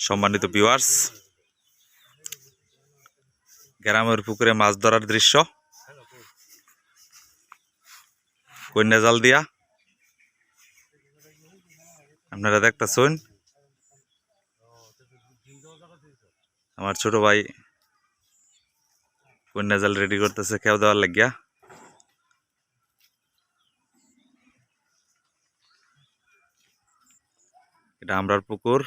সম্মানিত ভিউয়ার্স গ্রামের পুকুরে মাছ ধরার দৃশ্য। কন্যা জাল দিয়া। আপনারা দেখতেছেন। আমার ছোট ভাই কন্যা জাল রেডি করতেছে কেউ দেওয়ার লাগিয়া। এটা আমরার পুকুর।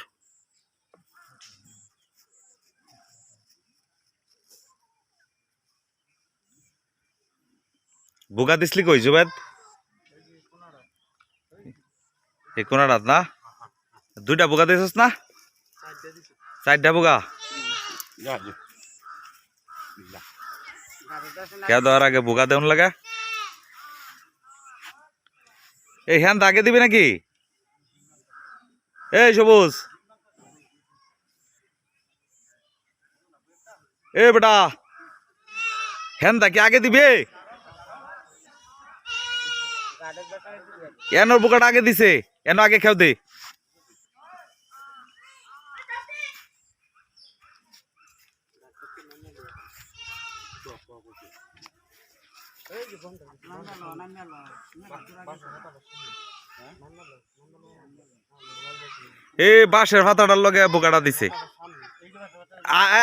বুগা দিসলি কই, জুবেদ? এই কোনারাত না? দুইটা বুগা দিছিস না? চারটা বুগা কে দেওয়ার আগে বুগা দেউন লাগে? এই হ্যান আগে দিবি নাকি? এই সবুজ। এ বেটা। হ্যান কি আগে দিবে। এনর বুকাটা আগে দিছে? এন আগে খেও দে? এ, বাঁশের পাতাটার লগে বোকাটা দিছে।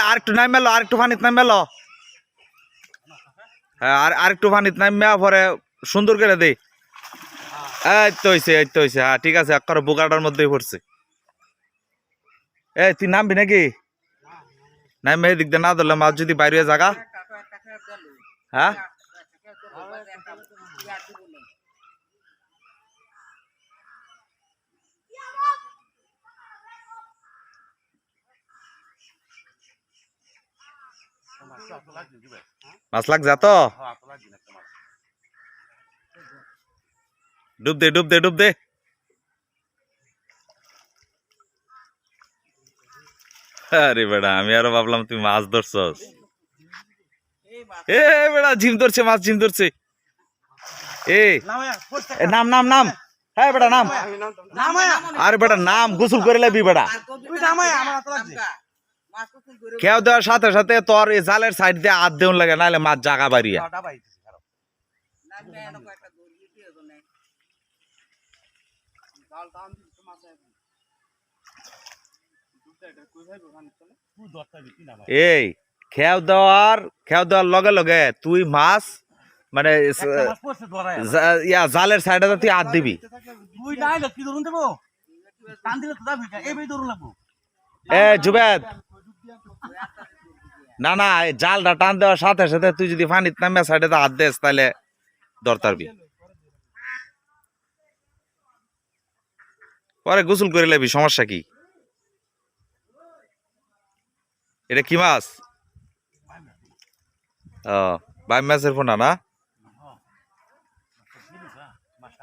আর একটু নাম মেলো আর একটু পানিত নাম মেলো। হ্যাঁ আর একটু পানিত নাম মেয়া পরে সুন্দর করে দে। এই তো হইছে, এই তো হ্যাঁ ঠিক আছে একবার বোকাটার মধ্যেই পড়ছে। এই, তুই নামবি নাকি? নামবে এদিক দিয়ে না ধরলে মাছ যদি বাইরে জায়গা হ্যাঁ? মাছ লাগ যা তো ডুব দে ডুব দে ডুব দে। আরে বেড়া, আমি আরও ভাবলাম তুই মাছ ধরছস। এ, বেড়া, ঝিম ধরছে মাছ, ঝিম ধরছে। এ নাম নাম নাম। হ্যাঁ বেটা নাম। আরে বেটা নাম গোসল করে লাবি বেটা কেউ দেওয়ার সাথে সাথে তোর এই জালের সাইড দিয়ে হাত দেউন লাগে, নাহলে মাছ জাগা বাড়িয়া। এই খেয়াও দেওয়ার খেয়াও দেওয়ার লগে লগে তুই মাছ মানে ইয়া জালের সাইডে তুই হাত দিবি। এ জুবেদ। না না এই জালটা টান দেওয়ার সাথে সাথে তুই যদি পানিত নামে সাইডে হাত দেস তাহলে দরতারবি পরে গোসল করে লাবি সমস্যা কি? এটা কি মাছ? ও বাই মাছের ফোনা না? মাছ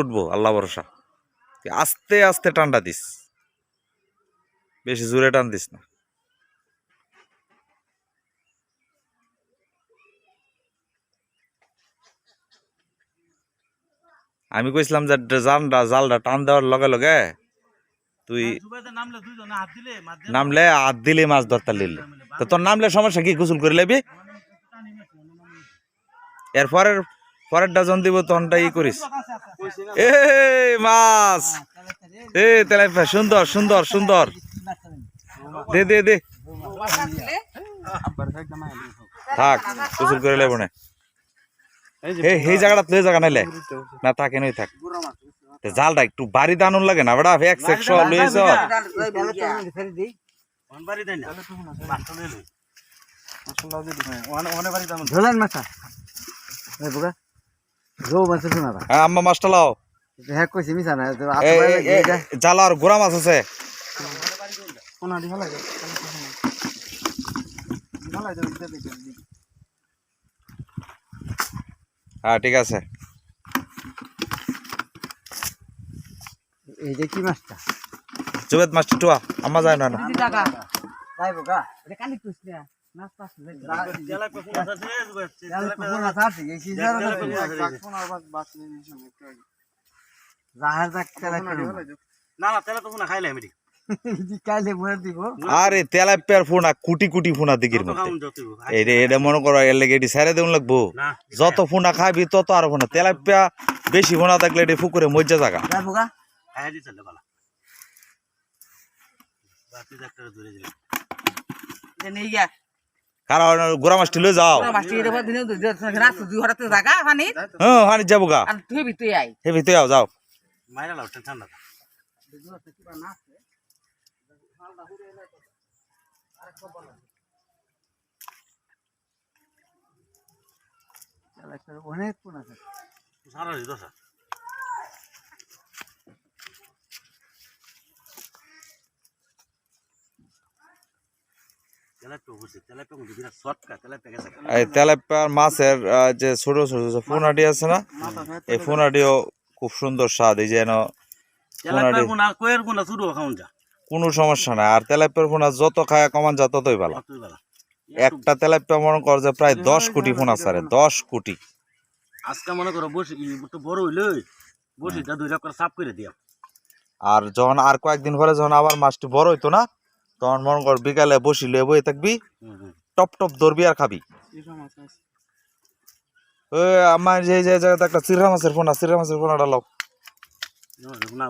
উঠবো আল্লাহ ভরসা। আস্তে আস্তে টানটা দিস। বেশি জোরে টান দিস না। আমি কইছিলাম যে জালটা জালটা টান দেওয়ার লগে লগে তুই নামলে হাত দিলে মাছ ধরতে লিলে। তো তোর নামলে সমস্যা কি? গোসল করে লেবি। এর পরের পরের ডজন দিব তখনটা ই করিস। এ মাছ। এ তেলাপিয়া সুন্দর সুন্দর সুন্দর। দে দে দে। থাক গোসল করে লেবো না। এই জায়গাটা তুই জায়গা নাইলে। না থাকে নই থাক। তে জালটা একটু বাড়ি দানুন লাগে না বেড়া এক একশো লইছ ঝোলান মাছা। মাছ শোনা হ্যাঁ আম্মা মাছটা লাও। হ্যাঁ কইছি মিছা না তো এই এই- এই জালার গোড়া মাছ আছে। কোনা হলাই হলাই হ্যাঁ ঠিক আছে। এই যে কি মাছটা? জুবেদ মাস্টার টুয়া আমার যায় না না। টাকা যাই বোকা এটা কালি কুছ না। আরে তেলাপিয়ার ফোনা কুটি কুটি ফোনা দিকির মধ্যে। এটা মনে করো এর লেগে এটি সারে দেউন লাগবো। যত ফোনা খাবি তত আর ফোনা। তেলাপিয়া বেশি ফোনা থাকলে এটি পুকুরে মজ্জা বালা বাতি ডাক্তার ধরে দিলে গিয়া। কারণ গোড়া মাছটি লয়ে যাও। হ্যাঁ হানি যাব গা তুই তুই আই হে ভিতরে যাও যাও। মাইরা লাও ঠান্ডা অনেক কোন আছে। সারা দশা। এই তেলাপিয়ার মাছের যে ছোট ছোট যে ফোনাটি আছে না এই ফোনাটিও খুব সুন্দর স্বাদ এই যেন কোনো সমস্যা নাই আর তেলাপিয়ার ফোনা যত খায়া কমান যা ততই ভালো। একটা তেলাপিয়া মনে কর যে প্রায় দশ কোটি ফোনা সারে দশ কোটি। আজকে মনে করো বসে বড় হইলে বসিটা দুই করে সাফ করে আর যখন আর কয়েকদিন পরে যখন আবার মাছটি বড় হইতো না তখন মন কর বিকালে বসিলে বই থাকবি টপ টপ ধরবি আর খাবি আমার যে যে জায়গাতে একটা চিরা মাছের আছে চিরা মাছের ফোনাটা লাও না